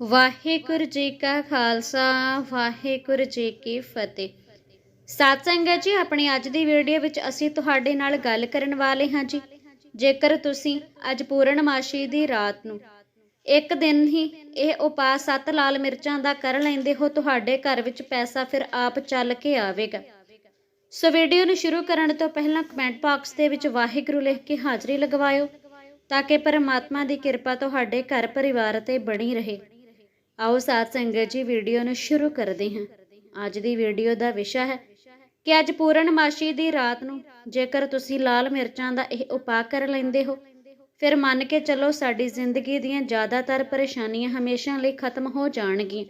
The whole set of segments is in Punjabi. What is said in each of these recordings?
ਵਾਹਿਗੁਰੂ ਜੀ ਕਾ ਖਾਲਸਾ, ਵਾਹਿਗੁਰੂ ਜੀ ਕੀ ਫਤਿਹ। ਸਾਧ ਸੰਗਤ ਜੀ, ਆਪਣੀ ਅੱਜ ਦੀ ਵੀਡੀਓ ਵਿੱਚ ਅਸੀਂ ਤੁਹਾਡੇ ਨਾਲ ਗੱਲ ਕਰਨ ਵਾਲੇ ਹਾਂ ਜੀ। ਜੇਕਰ ਤੁਸੀਂ ਅੱਜ ਪੂਰਨਮਾਸ਼ੀ ਦੀ ਰਾਤ ਨੂੰ ਇੱਕ ਦਿਨ ਹੀ ਇਹ ਉਪਾਅ ਸੱਤ ਲਾਲ ਮਿਰਚਾਂ ਦਾ ਕਰ ਲੈਂਦੇ ਹੋ, ਤੁਹਾਡੇ ਘਰ ਵਿੱਚ ਪੈਸਾ ਫਿਰ ਆਪ ਚੱਲ ਕੇ ਆਵੇਗਾ। ਸੋ ਵੀਡੀਓ ਨੂੰ ਸ਼ੁਰੂ ਕਰਨ ਤੋਂ ਪਹਿਲਾਂ ਕਮੈਂਟ ਬਾਕਸ ਦੇ ਵਿੱਚ ਵਾਹਿਗੁਰੂ ਲਿਖ ਕੇ ਹਾਜ਼ਰੀ ਲਗਵਾਇਓ, ਤਾਂ ਕਿ ਪਰਮਾਤਮਾ ਦੀ ਕਿਰਪਾ ਤੁਹਾਡੇ ਘਰ ਪਰਿਵਾਰ ਤੇ ਬਣੀ ਰਹੇ। ਆਓ ਸਾਧ ਸੰਗਤ ਜੀ ਵੀਡੀਓ ਨੂੰ ਸ਼ੁਰੂ ਕਰਦੇ ਹਾਂ। ਅੱਜ ਦੀ ਵੀਡੀਓ ਦਾ ਵਿਸ਼ਾ ਹੈ ਕਿ ਅੱਜ ਪੂਰਨਮਾਸ਼ੀ ਦੀ ਰਾਤ ਨੂੰ ਜੇਕਰ ਤੁਸੀਂ ਲਾਲ ਮਿਰਚਾਂ ਦਾ ਇਹ ਉਪਾਅ ਕਰ ਲੈਂਦੇ ਹੋ, ਫਿਰ ਮੰਨ ਕੇ ਚੱਲੋ ਸਾਡੀ ਜ਼ਿੰਦਗੀ ਦੀਆਂ ਜ਼ਿਆਦਾਤਰ ਪਰੇਸ਼ਾਨੀਆਂ ਹਮੇਸ਼ਾ ਲਈ ਖਤਮ ਹੋ ਜਾਣਗੀਆਂ।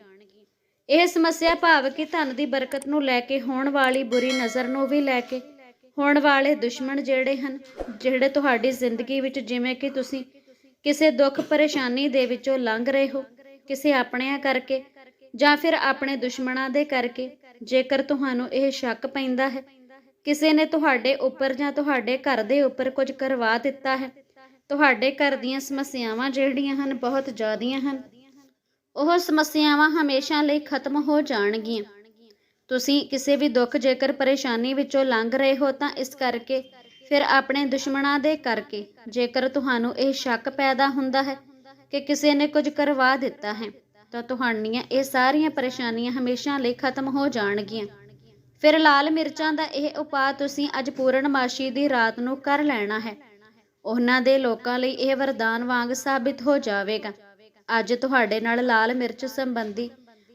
ਇਹ ਸਮੱਸਿਆ ਭਾਵ ਕਿ ਧਨ ਦੀ ਬਰਕਤ ਨੂੰ ਲੈ ਕੇ, ਹੋਣ ਵਾਲੀ ਬੁਰੀ ਨਜ਼ਰ ਨੂੰ ਵੀ ਲੈ ਕੇ, ਹੋਣ ਵਾਲੇ ਦੁਸ਼ਮਣ ਜਿਹੜੇ ਹਨ, ਜਿਹੜੇ ਤੁਹਾਡੀ ਜ਼ਿੰਦਗੀ ਵਿੱਚ ਜਿਵੇਂ ਕਿ ਤੁਸੀਂ ਕਿਸੇ ਦੁੱਖ ਪਰੇਸ਼ਾਨੀ ਦੇ ਵਿੱਚੋਂ ਲੰਘ ਰਹੇ ਹੋ ਕਿਸੇ ਆਪਣਿਆਂ ਕਰਕੇ ਜਾਂ ਫਿਰ ਆਪਣੇ ਦੁਸ਼ਮਣਾਂ ਦੇ ਕਰਕੇ, ਜੇਕਰ ਤੁਹਾਨੂੰ ਇਹ ਸ਼ੱਕ ਪੈਂਦਾ ਹੈ, ਕਿਸੇ ਨੇ ਤੁਹਾਡੇ ਉੱਪਰ ਜਾਂ ਤੁਹਾਡੇ ਘਰ ਦੇ ਉੱਪਰ ਕੁਝ ਕਰਵਾ ਦਿੱਤਾ ਹੈ, ਤੁਹਾਡੇ ਘਰ ਦੀਆਂ ਸਮੱਸਿਆਵਾਂ ਜਿਹੜੀਆਂ ਹਨ ਬਹੁਤ ਜ਼ਿਆਦੀਆਂ ਹਨ। ਉਹ ਸਮੱਸਿਆਵਾਂ ਹਮੇਸ਼ਾ ਲਈ ਖਤਮ ਹੋ ਜਾਣਗੀਆਂ। ਤੁਸੀਂ ਕਿਸੇ ਵੀ ਦੁੱਖ ਜੇਕਰ ਪਰੇਸ਼ਾਨੀ ਵਿੱਚੋਂ ਲੰਘ ਰਹੇ ਹੋ ਤਾਂ ਇਸ ਕਰਕੇ, ਫਿਰ ਆਪਣੇ ਦੁਸ਼ਮਣਾਂ ਦੇ ਕਰਕੇ, ਜੇਕਰ ਤੁਹਾਨੂੰ ਇਹ ਸ਼ੱਕ ਪੈਦਾ ਹੁੰਦਾ ਹੈ ਕਿ ਕਿਸੇ ਨੇ ਕੁਝ ਕਰਵਾ ਦਿੱਤਾ ਹੈ, ਤਾਂ ਤੁਹਾਡੀਆਂ ਇਹ ਸਾਰੀਆਂ ਪਰੇਸ਼ਾਨੀਆਂ ਹਮੇਸ਼ਾ ਲਈ ਖਤਮ ਹੋ ਜਾਣਗੀਆਂ। ਫਿਰ ਲਾਲ ਮਿਰਚਾਂ ਦਾ ਇਹ ਉਪਾਅ ਤੁਸੀਂ ਅੱਜ ਪੂਰਨਮਾਸ਼ੀ ਦੀ ਰਾਤ ਨੂੰ ਕਰ ਲੈਣਾ ਹੈ। ਉਹਨਾਂ ਦੇ ਲੋਕਾਂ ਲਈ ਇਹ ਵਰਦਾਨ ਵਾਂਗ ਸਾਬਿਤ ਹੋ ਜਾਵੇਗਾ। ਅੱਜ ਤੁਹਾਡੇ ਨਾਲ ਲਾਲ ਮਿਰਚ ਸੰਬੰਧੀ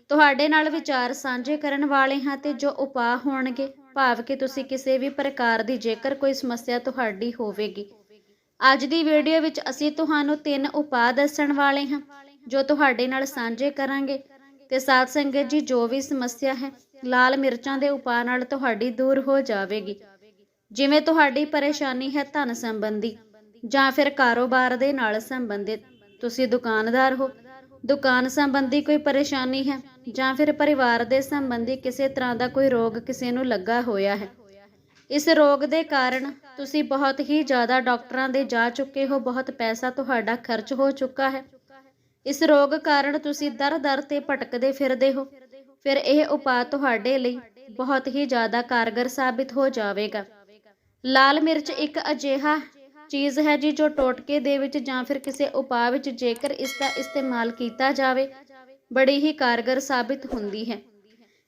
ਤੁਹਾਡੇ ਨਾਲ ਵਿਚਾਰ ਸਾਂਝੇ ਕਰਨ ਵਾਲੇ ਹਾਂ ਤੇ ਜੋ ਉਪਾਅ ਹੋਣਗੇ, ਭਾਵ ਕਿ ਤੁਸੀਂ ਕਿਸੇ ਵੀ ਪ੍ਰਕਾਰ ਦੀ ਜੇਕਰ ਕੋਈ ਸਮੱਸਿਆ ਤੁਹਾਡੀ ਹੋਵੇਗੀ। ਅੱਜ ਦੀ ਵੀਡੀਓ ਵਿੱਚ ਅਸੀਂ ਤੁਹਾਨੂੰ ਤਿੰਨ ਉਪਾਅ ਦੱਸਣ ਵਾਲੇ ਹਾਂ, ਜੋ ਤੁਹਾਡੇ ਨਾਲ ਸਾਂਝੇ ਕਰਾਂਗੇ। ਤੇ ਸਾਧ ਸੰਗਤ ਜੀ, ਜੋ ਵੀ ਸਮੱਸਿਆ ਹੈ, ਲਾਲ ਮਿਰਚਾਂ ਦੇ ਉਪਾਅ ਨਾਲ ਤੁਹਾਡੀ ਦੂਰ ਹੋ ਜਾਵੇਗੀ। ਜਿਵੇਂ ਤੁਹਾਡੀ ਪਰੇਸ਼ਾਨੀ ਹੈ ਧਨ ਸੰਬੰਧੀ, ਜਾਂ ਫਿਰ ਕਾਰੋਬਾਰ ਦੇ ਨਾਲ ਸੰਬੰਧਿਤ। ਤੁਸੀਂ ਦੁਕਾਨਦਾਰ ਹੋ, ਦੁਕਾਨ ਸੰਬੰਧੀ ਕੋਈ ਪਰੇਸ਼ਾਨੀ ਹੈ, ਜਾਂ ਫਿਰ ਪਰਿਵਾਰ ਦੇ ਸੰਬੰਧੀ ਕਿਸੇ ਤਰ੍ਹਾਂ ਦਾ ਕੋਈ ਰੋਗ ਕਿਸੇ ਨੂੰ ਲੱਗਾ ਹੋਇਆ ਹੈ। ਇਸ ਰੋਗ ਦੇ ਕਾਰਨ ਤੁਸੀਂ ਬਹੁਤ ਹੀ ਜ਼ਿਆਦਾ ਡਾਕਟਰਾਂ ਦੇ ਜਾ ਚੁੱਕੇ ਹੋ, ਬਹੁਤ ਪੈਸਾ ਤੁਹਾਡਾ ਖਰਚ ਹੋ ਚੁੱਕਾ ਹੈ। ਇਸ ਰੋਗ ਕਾਰਨ ਤੁਸੀਂ ਦਰ-ਦਰ ਤੇ ਭਟਕਦੇ ਫਿਰਦੇ ਹੋ। ਫਿਰ ਇਹ ਉਪਾਅ ਤੁਹਾਡੇ ਲਈ ਬਹੁਤ ਹੀ ਜ਼ਿਆਦਾ ਕਾਰਗਰ ਸਾਬਿਤ ਹੋ ਜਾਵੇਗਾ। ਲਾਲ ਮਿਰਚ ਇੱਕ ਅਜਿਹਾ ਚੀਜ਼ ਹੈ ਜੀ ਜੋ ਟੋਟਕੇ ਦੇ ਵਿੱਚ ਜਾਂ ਫਿਰ ਕਿਸੇ ਉਪਾਅ ਵਿੱਚ ਜੇਕਰ ਇਸ ਦਾ ਇਸਤੇਮਾਲ ਕੀਤਾ ਜਾਵੇ, ਬੜੀ ਹੀ ਕਾਰਗਰ ਸਾਬਿਤ ਹੁੰਦੀ ਹੈ।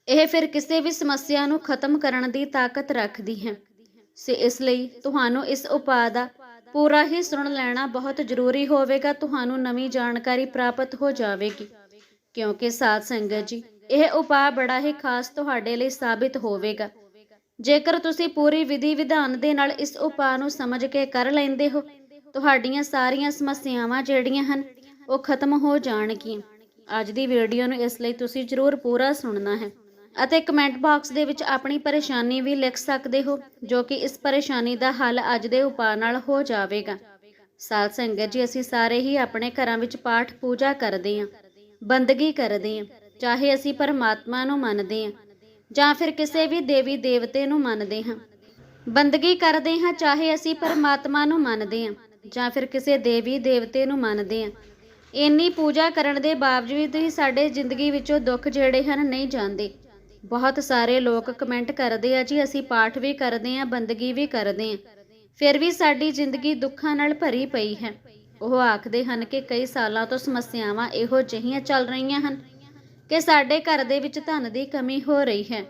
ਇਹ ਫਿਰ ਕਿਸੇ ਵੀ ਸਮੱਸਿਆ ਨੂੰ ਖਤਮ ਕਰਨ ਦੀ ਤਾਕਤ ਰੱਖਦੀ ਹੈ। ਸੇ ਇਸ ਲਈ ਤੁਹਾਨੂੰ ਇਸ ਉਪਾਅ ਦਾ ਪੂਰਾ ਹੀ ਸੁਣ ਲੈਣਾ ਬਹੁਤ ਜ਼ਰੂਰੀ ਹੋਵੇਗਾ। ਤੁਹਾਨੂੰ ਨਵੀਂ ਜਾਣਕਾਰੀ ਪ੍ਰਾਪਤ ਹੋ ਜਾਵੇਗੀ। ਕਿਉਂਕਿ ਸਾਧ ਸੰਗਤ ਜੀ, ਇਹ ਉਪਾਅ ਬੜਾ ਹੀ ਖਾਸ ਤੁਹਾਡੇ ਲਈ ਸਾਬਿਤ ਹੋਵੇਗਾ। ਜੇਕਰ ਤੁਸੀਂ ਪੂਰੀ ਵਿਧੀ ਵਿਧਾਨ ਦੇ ਨਾਲ ਇਸ ਉਪਾਅ ਨੂੰ ਸਮਝ ਕੇ ਕਰ ਲੈਂਦੇ ਹੋ, ਤੁਹਾਡੀਆਂ ਸਾਰੀਆਂ ਸਮੱਸਿਆਵਾਂ ਜਿਹੜੀਆਂ ਹਨ, ਉਹ ਖਤਮ ਹੋ ਜਾਣਗੀਆਂ। ਅੱਜ ਦੀ ਵੀਡੀਓ ਨੂੰ ਇਸ ਲਈ ਤੁਸੀਂ ਜ਼ਰੂਰ ਪੂਰਾ ਸੁਣਨਾ ਹੈ। ਅਤੇ ਕਮੈਂਟ ਬਾਕਸ ਦੇ ਵਿੱਚ ਆਪਣੀ ਪਰੇਸ਼ਾਨੀ ਵੀ ਲਿਖ ਸਕਦੇ ਹੋ, ਜੋ ਕਿ ਇਸ ਪਰੇਸ਼ਾਨੀ ਦਾ ਹੱਲ ਅੱਜ ਦੇ ਉਪਾਅ ਨਾਲ ਹੋ ਜਾਵੇਗਾ। ਸਾਧ ਸੰਗਤ ਜੀ, ਅਸੀਂ ਸਾਰੇ ਹੀ ਆਪਣੇ ਘਰਾਂ ਵਿੱਚ ਪਾਠ ਪੂਜਾ ਕਰਦੇ ਹਾਂ, ਬੰਦਗੀ ਕਰਦੇ ਹਾਂ, ਚਾਹੇ ਅਸੀਂ ਪਰਮਾਤਮਾ ਨੂੰ ਮੰਨਦੇ ਹਾਂ ਜਾਂ ਫਿਰ ਕਿਸੇ ਵੀ ਦੇਵੀ ਦੇਵਤੇ ਨੂੰ ਮੰਨਦੇ ਹਾਂ। ਬੰਦਗੀ ਕਰਦੇ ਹਾਂ, ਚਾਹੇ ਅਸੀਂ ਪਰਮਾਤਮਾ ਨੂੰ ਮੰਨਦੇ ਹਾਂ ਜਾਂ ਫਿਰ ਕਿਸੇ ਦੇਵੀ ਦੇਵਤੇ ਨੂੰ ਮੰਨਦੇ ਹਾਂ। ਇੰਨੀ ਪੂਜਾ ਕਰਨ ਦੇ ਬਾਵਜੂਦ ਵੀ ਸਾਡੇ ਜ਼ਿੰਦਗੀ ਵਿੱਚੋਂ ਦੁੱਖ ਜਿਹੜੇ ਹਨ ਨਹੀਂ ਜਾਂਦੇ। ਬਹੁਤ ਸਾਰੇ ਲੋਕ ਕਮੈਂਟ ਕਰਦੇ ਆ ਜੀ, ਅਸੀਂ ਪਾਠ ਵੀ ਕਰਦੇ ਆ, ਬੰਦਗੀ ਵੀ ਕਰਦੇ ਆ। ਫਿਰ ਵੀ ਸਾਡੀ ਜ਼ਿੰਦਗੀ ਦੁੱਖਾਂ ਨਾਲ ਭਰੀ ਪਈ ਹੈ। ਉਹ ਆਖਦੇ ਹਨ ਕਿ ਕਈ ਸਾਲਾਂ ਤੋਂ ਸਮੱਸਿਆਵਾਂ ਇਹੋ ਜਿਹੀਆਂ ਚੱਲ ਰਹੀਆਂ ਹਨ ਕਿ ਸਾਡੇ ਘਰ ਦੇ ਵਿੱਚ ਧਨ ਦੀ ਕਮੀ ਹੋ ਰਹੀ ਹੈ।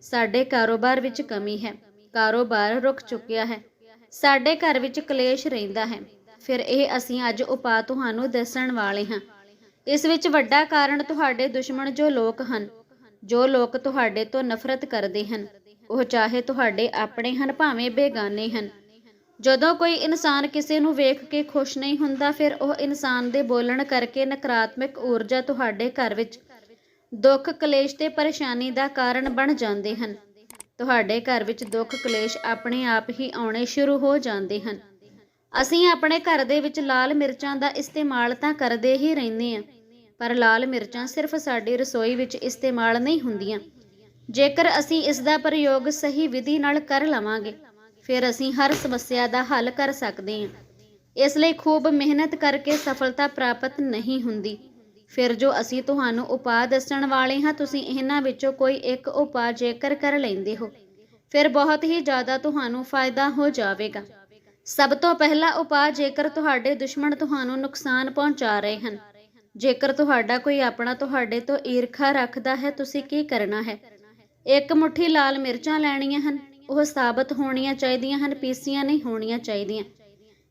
ਸਾਡੇ ਕਾਰੋਬਾਰ ਵਿੱਚ ਕਮੀ ਹੈ। ਕਾਰੋਬਾਰ ਰੁਕ ਚੁੱਕਿਆ ਹੈ। ਸਾਡੇ ਘਰ ਵਿੱਚ ਕਲੇਸ਼ ਰਹਿੰਦਾ ਹੈ। ਫਿਰ ਇਹ ਅਸੀਂ ਅੱਜ ਉਪਾਅ ਤੁਹਾਨੂੰ ਦੱਸਣ ਵਾਲੇ ਹਾਂ। ਇਸ ਵਿੱਚ ਵੱਡਾ ਕਾਰਨ ਤੁਹਾਡੇ ਦੁਸ਼ਮਣ ਜੋ ਲੋਕ ਹਨ ਜੋ ਲੋਕ ਤੁਹਾਡੇ ਤੋਂ ਨਫ਼ਰਤ ਕਰਦੇ ਹਨ, ਉਹ ਚਾਹੇ ਤੁਹਾਡੇ ਆਪਣੇ ਹਨ ਭਾਵੇਂ ਬੇਗਾਨੇ ਹਨ। ਜਦੋਂ ਕੋਈ ਇਨਸਾਨ ਕਿਸੇ ਨੂੰ ਵੇਖ ਕੇ ਖੁਸ਼ ਨਹੀਂ ਹੁੰਦਾ, ਫਿਰ ਉਹ ਇਨਸਾਨ ਦੇ ਬੋਲਣ ਕਰਕੇ ਨਕਾਰਾਤਮਕ ਊਰਜਾ ਤੁਹਾਡੇ ਘਰ ਵਿੱਚ ਦੁੱਖ, ਕਲੇਸ਼ ਤੇ ਪਰੇਸ਼ਾਨੀ ਦਾ ਕਾਰਨ ਬਣ ਜਾਂਦੇ ਹਨ। ਤੁਹਾਡੇ ਘਰ ਵਿੱਚ ਦੁੱਖ, ਕਲੇਸ਼ ਆਪਣੇ ਆਪ ਹੀ ਆਉਣੇ ਸ਼ੁਰੂ ਹੋ ਜਾਂਦੇ ਹਨ। ਅਸੀਂ ਆਪਣੇ ਘਰ ਦੇ ਵਿੱਚ ਲਾਲ ਮਿਰਚਾਂ ਦਾ ਇਸਤੇਮਾਲ ਤਾਂ ਕਰਦੇ ਹੀ ਰਹਿੰਦੇ ਹਾਂ। ਪਰ ਲਾਲ ਮਿਰਚਾਂ ਸਿਰਫ ਸਾਡੀ ਰਸੋਈ ਵਿੱਚ ਇਸਤੇਮਾਲ ਨਹੀਂ ਹੁੰਦੀਆਂ। ਜੇਕਰ ਅਸੀਂ ਇਸ ਦਾ ਪ੍ਰਯੋਗ ਸਹੀ ਵਿਧੀ ਨਾਲ ਕਰ ਲਵਾਂਗੇ, ਫਿਰ ਅਸੀਂ ਹਰ ਸਮੱਸਿਆ ਦਾ ਹੱਲ ਕਰ ਸਕਦੇ ਹਾਂ। ਇਸ ਲਈ ਖੂਬ ਮਿਹਨਤ ਕਰਕੇ ਸਫਲਤਾ ਪ੍ਰਾਪਤ ਨਹੀਂ ਹੁੰਦੀ। ਫਿਰ ਜੋ ਅਸੀਂ ਤੁਹਾਨੂੰ ਉਪਾਅ ਦੱਸਣ ਵਾਲੇ ਹਾਂ, ਤੁਸੀਂ ਇਹਨਾਂ ਵਿੱਚੋਂ ਕੋਈ ਇੱਕ ਉਪਾਅ ਜੇਕਰ ਕਰ ਲੈਂਦੇ ਹੋ, ਫਿਰ ਬਹੁਤ ਹੀ ਜ਼ਿਆਦਾ ਤੁਹਾਨੂੰ ਫਾਇਦਾ ਹੋ ਜਾਵੇਗਾ। ਸਭ ਤੋਂ ਪਹਿਲਾ ਉਪਾਅ ਜੇਕਰ ਤੁਹਾਡੇ ਦੁਸ਼ਮਣ ਤੁਹਾਨੂੰ ਨੁਕਸਾਨ ਪਹੁੰਚਾ ਰਹੇ ਹਨ ਜੇਕਰ ਤੁਹਾਡਾ ਕੋਈ ਆਪਣਾ ਤੁਹਾਡੇ ਤੋਂ ਈਰਖਾ ਰੱਖਦਾ ਹੈ, ਤੁਸੀਂ ਕੀ ਕਰਨਾ ਹੈ? ਇੱਕ ਮੁਠੀ ਲਾਲ ਮਿਰਚਾਂ ਲੈਣੀਆਂ ਹਨ, ਉਹ ਸਾਬਤ ਹੋਣੀਆਂ ਚਾਹੀਦੀਆਂ ਹਨ, ਪੀਸੀਆਂ ਨਹੀਂ ਹੋਣੀਆਂ ਚਾਹੀਦੀਆਂ।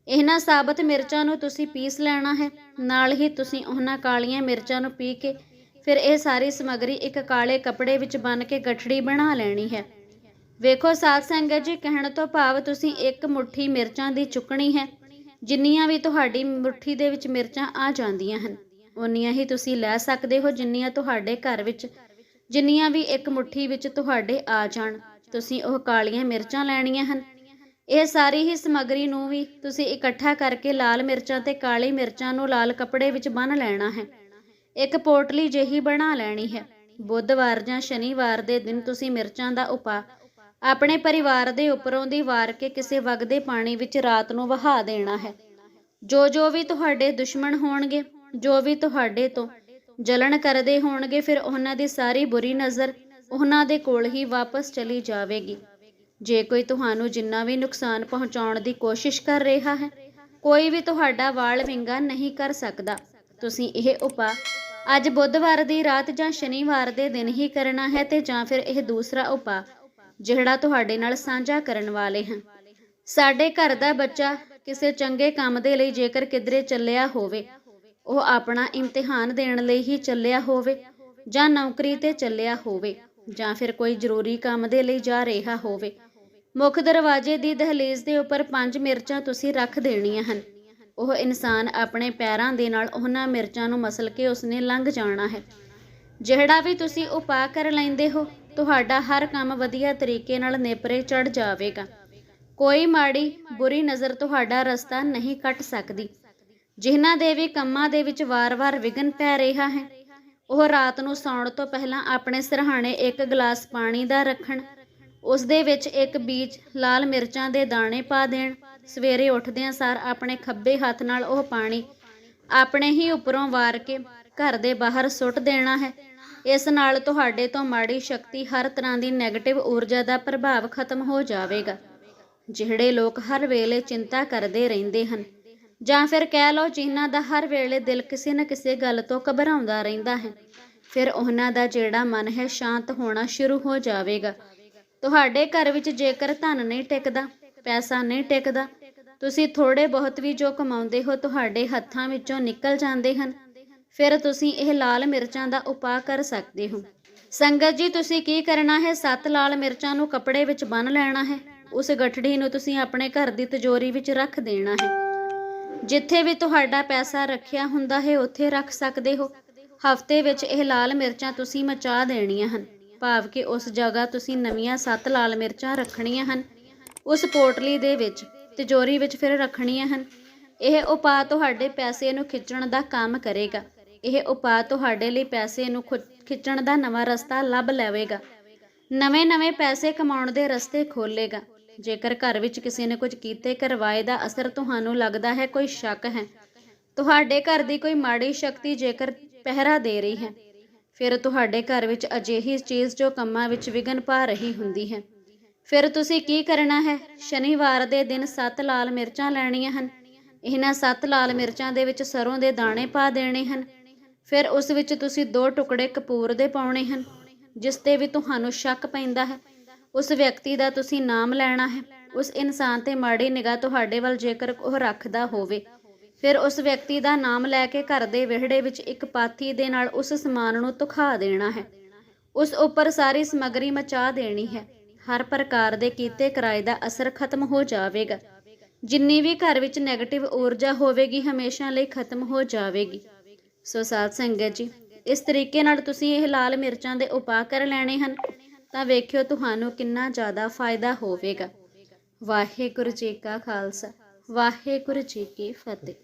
ਇਹਨਾਂ ਸਾਬਤ ਮਿਰਚਾਂ ਨੂੰ ਤੁਸੀਂ ਪੀਸ ਲੈਣਾ ਹੈ, ਨਾਲ ਹੀ ਤੁਸੀਂ ਉਹਨਾਂ ਕਾਲੀਆਂ ਮਿਰਚਾਂ ਨੂੰ ਪੀ ਕੇ ਫਿਰ ਇਹ ਸਾਰੀ ਸਮੱਗਰੀ ਇੱਕ ਕਾਲੇ ਕੱਪੜੇ ਵਿੱਚ ਬੰਨ ਕੇ ਗਠੜੀ ਬਣਾ ਲੈਣੀ ਹੈ। ਵੇਖੋ ਸਾਧ ਸੰਗਤ ਜੀ, ਕਹਿਣ ਤੋਂ ਭਾਵ ਤੁਸੀਂ ਇੱਕ ਮੁਠੀ ਮਿਰਚਾਂ ਦੀ ਚੁੱਕਣੀ ਹੈ, ਜਿੰਨੀਆਂ ਵੀ ਤੁਹਾਡੀ ਮੁਠੀ ਦੇ ਵਿੱਚ ਮਿਰਚਾਂ ਆ ਜਾਂਦੀਆਂ ਹਨ। ਉਨੀਆਂ ਹੀ ਤੁਸੀਂ ਲੈ ਸਕਦੇ ਹੋ, ਜਿੰਨੀਆਂ ਤੁਹਾਡੇ ਘਰ ਵਿੱਚ, ਜਿੰਨੀਆਂ ਵੀ ਇੱਕ ਮੁਠੀ ਵਿੱਚ ਤੁਹਾਡੇ ਆ ਜਾਣ। ਤੁਸੀਂ ਉਹ ਕਾਲੀਆਂ ਮਿਰਚਾਂ ਲੈਣੀਆਂ ਹਨ। ਇਹ ਸਾਰੀ ਹੀ ਸਮੱਗਰੀ ਨੂੰ ਵੀ ਤੁਸੀਂ ਇਕੱਠਾ ਕਰਕੇ ਲਾਲ ਮਿਰਚਾਂ ਤੇ ਕਾਲੀ ਮਿਰਚਾਂ ਨੂੰ ਲਾਲ ਕੱਪੜੇ ਵਿੱਚ ਬੰਨ ਲੈਣਾ ਹੈ। ਇੱਕ ਪੋਟਲੀ ਜਿਹੀ ਬਣਾ ਲੈਣੀ ਹੈ। ਬੁੱਧਵਾਰ ਜਾਂ ਸ਼ਨੀਵਾਰ ਦੇ ਦਿਨ ਤੁਸੀਂ ਮਿਰਚਾਂ ਦਾ ਉਪਾਅ ਆਪਣੇ ਪਰਿਵਾਰ ਦੇ ਉੱਪਰੋਂ ਦੀ ਵਾਰ ਕੇ ਕਿਸੇ ਵਗਦੇ ਪਾਣੀ ਵਿੱਚ ਰਾਤ ਨੂੰ ਵਹਾ ਦੇਣਾ ਹੈ। ਜੋ ਜੋ ਵੀ ਤੁਹਾਡੇ ਦੁਸ਼ਮਣ ਹੋਣਗੇ ਜੋ ਵੀ ਤੁਹਾਡੇ ਤੋਂ ਜਲਣ ਕਰਦੇ ਹੋਣਗੇ, ਫਿਰ ਉਹਨਾਂ ਦੀ ਸਾਰੀ ਬੁਰੀ ਨਜ਼ਰ ਉਹਨਾਂ ਦੇ ਕੋਲ ਹੀ ਵਾਪਸ ਚਲੀ ਜਾਵੇਗੀ। ਜੇ ਕੋਈ ਤੁਹਾਨੂੰ ਜਿੰਨਾ ਵੀ ਨੁਕਸਾਨ ਪਹੁੰਚਾਉਣ ਦੀ ਕੋਸ਼ਿਸ਼ ਕਰ ਰਿਹਾ ਹੈ, ਕੋਈ ਵੀ ਤੁਹਾਡਾ ਵਾਲ ਵਿੰਗਾ ਨਹੀਂ ਕਰ ਸਕਦਾ। ਤੁਸੀਂ ਇਹ ਉਪਾਅ ਅੱਜ ਬੁੱਧਵਾਰ ਦੀ ਰਾਤ ਜਾਂ ਸ਼ਨੀਵਾਰ ਦੇ ਦਿਨ ਹੀ ਕਰਨਾ ਹੈ ਤੇ ਜਾਂ ਫਿਰ ਇਹ ਦੂਸਰਾ ਉਪਾਅ, ਜਿਹੜਾ ਤੁਹਾਡੇ ਨਾਲ ਸਾਂਝਾ ਕਰਨ ਵਾਲੇ ਹਨ। ਸਾਡੇ ਘਰ ਦਾ ਬੱਚਾ ਕਿਸੇ ਚੰਗੇ ਕੰਮ ਦੇ ਲਈ ਜੇਕਰ ਕਿਧਰੇ ਚੱਲਿਆ ਹੋਵੇ ਉਹ ਆਪਣਾ ਇਮਤਿਹਾਨ ਦੇਣ ਲਈ ਹੀ ਚੱਲਿਆ ਹੋਵੇ ਜਾਂ ਨੌਕਰੀ ਤੇ ਚੱਲਿਆ ਹੋਵੇ ਜਾਂ ਫਿਰ ਕੋਈ ਜ਼ਰੂਰੀ ਕੰਮ ਦੇ ਲਈ ਜਾ ਰਿਹਾ ਹੋਵੇ। ਮੁੱਖ ਦਰਵਾਜ਼ੇ ਦੀ ਦਹਲੀਜ਼ ਦੇ ਉੱਪਰ ਪੰਜ ਮਿਰਚਾਂ ਤੁਸੀਂ ਰੱਖ ਦੇਣੀਆਂ ਹਨ। ਉਹ ਇਨਸਾਨ ਆਪਣੇ ਪੈਰਾਂ ਦੇ ਨਾਲ ਉਹਨਾਂ ਮਿਰਚਾਂ ਨੂੰ ਮਸਲ ਕੇ ਉਸਨੇ ਲੰਘ ਜਾਣਾ ਹੈ। ਜਿਹੜਾ ਵੀ ਤੁਸੀਂ ਉਪਾਅ ਕਰ ਲੈਂਦੇ ਹੋ, ਤੁਹਾਡਾ ਹਰ ਕੰਮ ਵਧੀਆ ਤਰੀਕੇ ਨਾਲ ਨੇਪਰੇ ਚੜ ਜਾਵੇਗਾ। ਕੋਈ ਮਾੜੀ, ਬੁਰੀ ਨਜ਼ਰ ਤੁਹਾਡਾ ਰਸਤਾ ਨਹੀਂ ਕੱਟ ਸਕਦੀ। ਜਿਨ੍ਹਾਂ ਦੇ ਵੀ ਕੰਮਾਂ ਦੇ ਵਿੱਚ ਵਾਰ-ਵਾਰ ਵਿਘਨ ਪੈ ਰਿਹਾ ਹੈ, ਉਹ ਰਾਤ ਨੂੰ ਸੌਣ ਤੋਂ ਪਹਿਲਾਂ ਆਪਣੇ ਸਿਰਹਾਣੇ ਇੱਕ ਗਲਾਸ ਪਾਣੀ ਦਾ ਰੱਖਣ, ਉਸ ਦੇ ਵਿੱਚ ਇੱਕ ਬੀਜ ਲਾਲ ਮਿਰਚਾਂ ਦੇ ਦਾਣੇ ਪਾ ਦੇਣ, ਸਵੇਰੇ ਉੱਠਦਿਆਂ ਸਾਰ ਆਪਣੇ ਖੱਬੇ ਹੱਥ ਨਾਲ ਉਹ ਪਾਣੀ ਆਪਣੇ ਹੀ ਉੱਪਰੋਂ ਵਾਰ ਕੇ ਘਰ ਦੇ ਬਾਹਰ ਸੁੱਟ ਦੇਣਾ ਹੈ। ਇਸ ਨਾਲ ਤੁਹਾਡੇ ਤੋਂ ਮਾੜੀ ਸ਼ਕਤੀ ਹਰ ਤਰ੍ਹਾਂ ਦੀ 네ਗੇਟਿਵ ਊਰਜਾ ਦਾ ਪ੍ਰਭਾਵ ਖਤਮ ਹੋ ਜਾਵੇਗਾ। ਜਿਹੜੇ ਲੋਕ ਹਰ ਵੇਲੇ ਚਿੰਤਾ ਕਰਦੇ ਰਹਿੰਦੇ ਹਨ ਜਾਂ ਫਿਰ ਕਹਿ ਲਓ ਜਿਨ੍ਹਾਂ ਦਾ ਹਰ ਵੇਲੇ ਦਿਲ ਕਿਸੇ ਨਾ ਕਿਸੇ ਗੱਲ ਤੋਂ ਘਬਰਾਉਂਦਾ ਰਹਿੰਦਾ ਹੈ, ਫਿਰ ਉਹਨਾਂ ਦਾ ਜਿਹੜਾ ਮਨ ਹੈ ਸ਼ਾਂਤ ਹੋਣਾ ਸ਼ੁਰੂ ਹੋ ਜਾਵੇਗਾ। ਤੁਹਾਡੇ ਘਰ ਵਿੱਚ ਜੇਕਰ ਧਨ ਨਹੀਂ ਟਿਕਦਾ, ਪੈਸਾ ਨਹੀਂ ਟਿਕਦਾ, ਤੁਸੀਂ ਥੋੜੇ ਬਹੁਤ ਵੀ ਜੋ ਕਮਾਉਂਦੇ ਹੋ ਤੁਹਾਡੇ ਹੱਥਾਂ ਵਿੱਚੋਂ ਨਿਕਲ ਜਾਂਦੇ ਹਨ, ਫਿਰ ਤੁਸੀਂ ਇਹ ਲਾਲ ਮਿਰਚਾਂ ਦਾ ਉਪਾਅ ਕਰ ਸਕਦੇ ਹੋ। ਸੰਗਤ ਜੀ, ਤੁਸੀਂ ਕੀ ਕਰਨਾ ਹੈ? ਸੱਤ ਲਾਲ ਮਿਰਚਾਂ ਨੂੰ ਕੱਪੜੇ ਵਿੱਚ ਬੰਨ ਲੈਣਾ ਹੈ। ਉਸ ਗਠੜੀ ਨੂੰ ਤੁਸੀਂ ਆਪਣੇ ਘਰ ਦੀ ਤਿਜੋਰੀ ਵਿੱਚ ਰੱਖ ਦੇਣਾ ਹੈ। ਜਿੱਥੇ ਵੀ ਤੁਹਾਡਾ ਪੈਸਾ ਰੱਖਿਆ ਹੁੰਦਾ ਹੈ, ਉੱਥੇ ਰੱਖ ਸਕਦੇ ਹੋ। ਹਫ਼ਤੇ ਵਿੱਚ ਇਹ ਲਾਲ ਮਿਰਚਾਂ ਤੁਸੀਂ ਮਚਾ ਦੇਣੀਆਂ ਹਨ। ਭਾਵ ਕਿ ਉਸ ਜਗ੍ਹਾ ਤੁਸੀਂ ਨਵੀਆਂ ਸੱਤ ਲਾਲ ਮਿਰਚਾਂ ਰੱਖਣੀਆਂ ਹਨ। ਉਸ ਪੋਟਲੀ ਦੇ ਵਿੱਚ ਤਿਜੋਰੀ ਵਿੱਚ ਫਿਰ ਰੱਖਣੀਆਂ ਹਨ। ਇਹ ਉਪਾਅ ਤੁਹਾਡੇ ਪੈਸੇ ਨੂੰ ਖਿੱਚਣ ਦਾ ਕੰਮ ਕਰੇਗਾ। ਇਹ ਉਪਾਅ ਤੁਹਾਡੇ ਲਈ ਪੈਸੇ ਨੂੰ ਖੁ- ਖਿੱਚਣ ਦਾ ਨਵਾਂ ਰਸਤਾ ਲੱਭ ਲਵੇਗਾ। ਨਵੇਂ-ਨਵੇਂ ਪੈਸੇ ਕਮਾਉਣ ਦੇ ਰਸਤੇ ਖੋਲੇਗਾ ਜੇਕਰ ਘਰ ਵਿੱਚ ਕਿਸੇ ਨੇ ਕੁਝ ਕੀਤੇ, ਕਰਵਾਏ ਦਾ ਅਸਰ ਤੁਹਾਨੂੰ ਲੱਗਦਾ ਹੈ, ਕੋਈ ਸ਼ੱਕ ਹੈ। ਤੁਹਾਡੇ ਘਰ ਦੀ ਕੋਈ ਮਾੜੀ ਸ਼ਕਤੀ ਜੇਕਰ ਪਹਿਰਾ ਦੇ ਰਹੀ ਹੈ, ਫਿਰ ਤੁਹਾਡੇ ਘਰ ਵਿੱਚ ਅਜਿਹੀ ਚੀਜ਼ ਜੋ ਕੰਮਾਂ ਵਿੱਚ ਵਿਘਨ ਪਾ ਰਹੀ ਹੁੰਦੀ ਹੈ। ਫਿਰ ਤੁਸੀਂ ਕੀ ਕਰਨਾ ਹੈ? ਸ਼ਨੀਵਾਰ ਦੇ ਦਿਨ ਸੱਤ ਲਾਲ ਮਿਰਚਾਂ ਲੈਣੀਆਂ ਹਨ। ਇਹਨਾਂ ਸੱਤ ਲਾਲ ਮਿਰਚਾਂ ਦੇ ਵਿੱਚ ਸਰੋਂ ਦੇ ਦਾਣੇ ਪਾ ਦੇਣੇ ਹਨ। ਫਿਰ ਉਸ ਵਿੱਚ ਤੁਸੀਂ ਦੋ ਟੁਕੜੇ ਕਪੂਰ ਦੇ ਪਾਉਣੇ ਹਨ, ਜਿਸ ਤੇ ਵੀ ਤੁਹਾਨੂੰ ਸ਼ੱਕ ਪੈਂਦਾ ਹੈ। ਉਸ ਵਿਅਕਤੀ ਦਾ ਤੁਸੀਂ ਨਾਮ ਲੈਣਾ ਹੈ। ਉਸ ਇਨਸਾਨ ਤੇ ਮਾੜੀ ਨਿਗਾਹ ਤੁਹਾਡੇ ਵੱਲ ਜੇਕਰ ਉਹ ਰੱਖਦਾ ਹੋਵੇ। ਫਿਰ ਉਸ ਵਿਅਕਤੀ ਦਾ ਨਾਮ ਲੈ ਕੇ ਘਰ ਦੇ ਵਿਹੜੇ ਵਿੱਚ ਇੱਕ ਪਾਥੀ ਦੇ ਨਾਲ ਉਸ ਸਮਾਨ ਨੂੰ ਤੁਖਾ ਦੇਣਾ ਹੈ। ਉਸ ਉੱਪਰ ਸਾਰੀ ਸਮੱਗਰੀ ਮਚਾ ਦੇਣੀ ਹੈ। ਹਰ ਪ੍ਰਕਾਰ ਦੇ ਕੀਤੇ ਕਿਰਾਏ ਦਾ ਅਸਰ ਖਤਮ ਹੋ ਜਾਵੇਗਾ। ਜਿੰਨੀ ਵੀ ਘਰ ਵਿੱਚ 네ਗੇਟਿਵ ਊਰਜਾ ਹੋਵੇਗੀ, ਹਮੇਸ਼ਾ ਲਈ ਖਤਮ ਹੋ ਜਾਵੇਗੀ। ਸੋ ਸਾਧ ਸੰਗਤ ਜੀ, ਇਸ ਤਰੀਕੇ ਨਾਲ ਤੁਸੀਂ ਇਹ ਲਾਲ ਮਿਰਚਾਂ ਦੇ ਉਪਾਅ ਕਰ ਲੈਣੇ ਹਨ। ਤਾਂ ਵੇਖਿਓ ਤੁਹਾਨੂੰ ਕਿੰਨਾ ਜ਼ਿਆਦਾ ਫਾਇਦਾ ਹੋਵੇਗਾ। ਵਾਹਿਗੁਰੂ ਜੀ ਕਾ ਖਾਲਸਾ। ਵਾਹਿਗੁਰੂ ਜੀ ਕੀ ਫਤਿਹ।